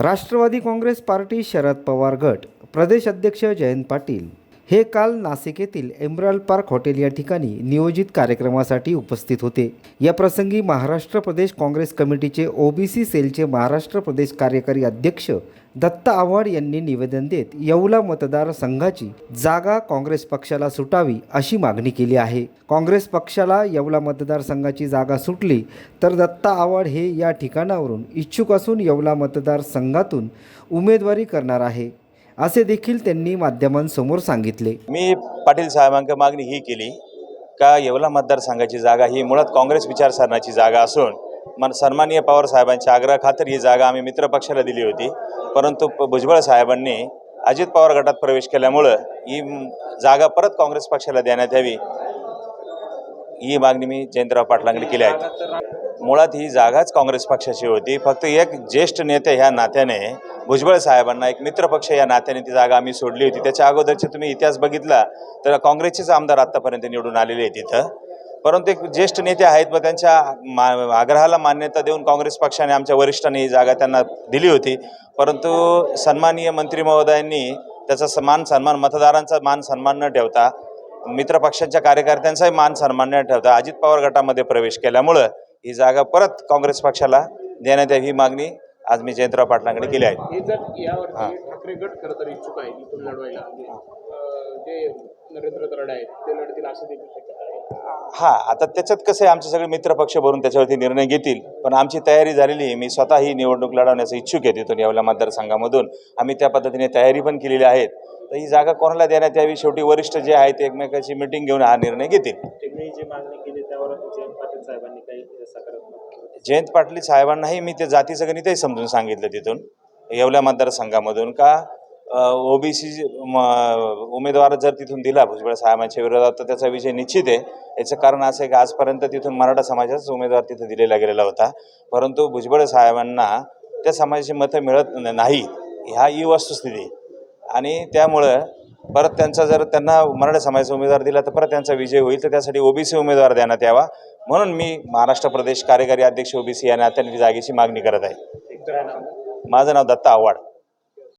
Rashtrawadi Congress party Sharad Pawar गट प्रदेश अध्यक्ष जयंत पाटील. हे काल नाशिक येथील एम्ब्रॉल पार्क हॉटेल या ठिकाणी नियोजित कार्यक्रमासाठी उपस्थित होते. या प्रसंगी महाराष्ट्र प्रदेश काँग्रेस कमिटीचे ओबीसी सेलचे महाराष्ट्र प्रदेश कार्यकारी अध्यक्ष दत्ता आव्हाड यांनी निवेदन देत येवला मतदारसंघाची जागा काँग्रेस पक्षाला सुटावी अशी मागणी केली आहे. काँग्रेस पक्षाला येवला मतदारसंघाची जागा सुटली तर दत्ता आव्हाड हे या ठिकाणावरून इच्छुक असून येवला मतदारसंघातून उमेदवारी करणार आहे. असे देखील त्यांनी माध्यमांसमोर सांगितले. मी पाटील साहेबांक मागणी ही केली का येवला मतदारसंघाची जागा ही मुळात काँग्रेस विचारसरणाची जागा असून मन सन्माननीय पवार साहेबांच्या आग्रहाखातर ही जागा आम्ही मित्र पक्षाला दिली होती. परंतु प- भुजबळ साहेबांनी अजित पवार गटात प्रवेश केल्यामुळं ही जागा परत काँग्रेस पक्षाला देण्यात यावी ही मागणी मी जयंतराव पाटलांकडे केली आहे. मुळात ही जागाच काँग्रेस पक्षाची होती. फक्त एक ज्येष्ठ नेते ह्या नात्याने भुजबळ साहेबांना एक मित्रपक्ष या नात्याने ती जागा आम्ही सोडली होती. त्याच्या अगोदरचे तुम्ही इतिहास बघितला तर काँग्रेसचेच आमदार आत्तापर्यंत निवडून आलेले आहेत तिथं परंतु एक ज्येष्ठ नेते आहेत व त्यांच्या मा आग्रहाला मान्यता देऊन काँग्रेस पक्षाने आमच्या वरिष्ठांनी ही जागा त्यांना दिली होती. परंतु सन्माननीय मंत्री महोदयांनी त्याचा समान सन्मान मतदारांचा मान सन्मान न ठेवता मित्रपक्षांच्या कार्यकर्त्यांचाही मान सन्मान न ठेवता अजित पवार गटामध्ये प्रवेश केल्यामुळं ही जागा परत काँग्रेस पक्षाला देण्यात यावी ही मागणी आज मी जयंतराव पाटलांकडे केली आहे हे जर यावरती ठाकरे गट खरं तर इच्छुक आहे इथून लढवायला. अं, जे नरेंद्र तरडे आहेत ते लढतील असं देखील शक्यता आहे. हा आता त्याच्यात कसं आहे आमचे सगळे मित्रपक्ष भरून त्याच्यावरती निर्णय घेतील. पण आमची तयारी झालेली आहे. मी स्वतः ही निवडणूक लढवण्याचं इच्छुक आहे तिथून येवला मतदारसंघामधून. आम्ही त्या पद्धतीने तयारी पण केलेली आहेत. तर ही जागा कोणाला देण्यात यावी? शेवटी वरिष्ठ जे आहेत ते एकमेकाची मिटिंग घेऊन हा निर्णय घेतील. त्यावर जयंत पाटील साहेबांनी काही सकारात्मक जयंत पाटील साहेबांनाही मी ते जातीचं गणितही समजून सांगितलं तिथून येवल्या मतदारसंघामधून का? ओबीसी उमेदवार जर तिथून दिला भुजबळ साहेबांच्या विरोधात तर त्याचा विजय निश्चित आहे. याचं कारण असं आहे की आजपर्यंत तिथून मराठा समाजाचाच उमेदवार तिथं दिलेला गेलेला होता. परंतु भुजबळ साहेबांना त्या समाजाची मतं मिळत नाही ह्या ही वस्तुस्थिती. आणि त्यामुळं परत त्यांचा जर त्यांना मराठा समाजाचा उमेदवार दिला तर परत त्यांचा विजय होईल. तर त्यासाठी ओबीसी उमेदवार देण्यात यावा. म्हणून मी महाराष्ट्र प्रदेश कार्यकारी अध्यक्ष ओबीसी या नात्याने जागेची मागणी करत आहे. माझं नाव दत्ता आव्हाड.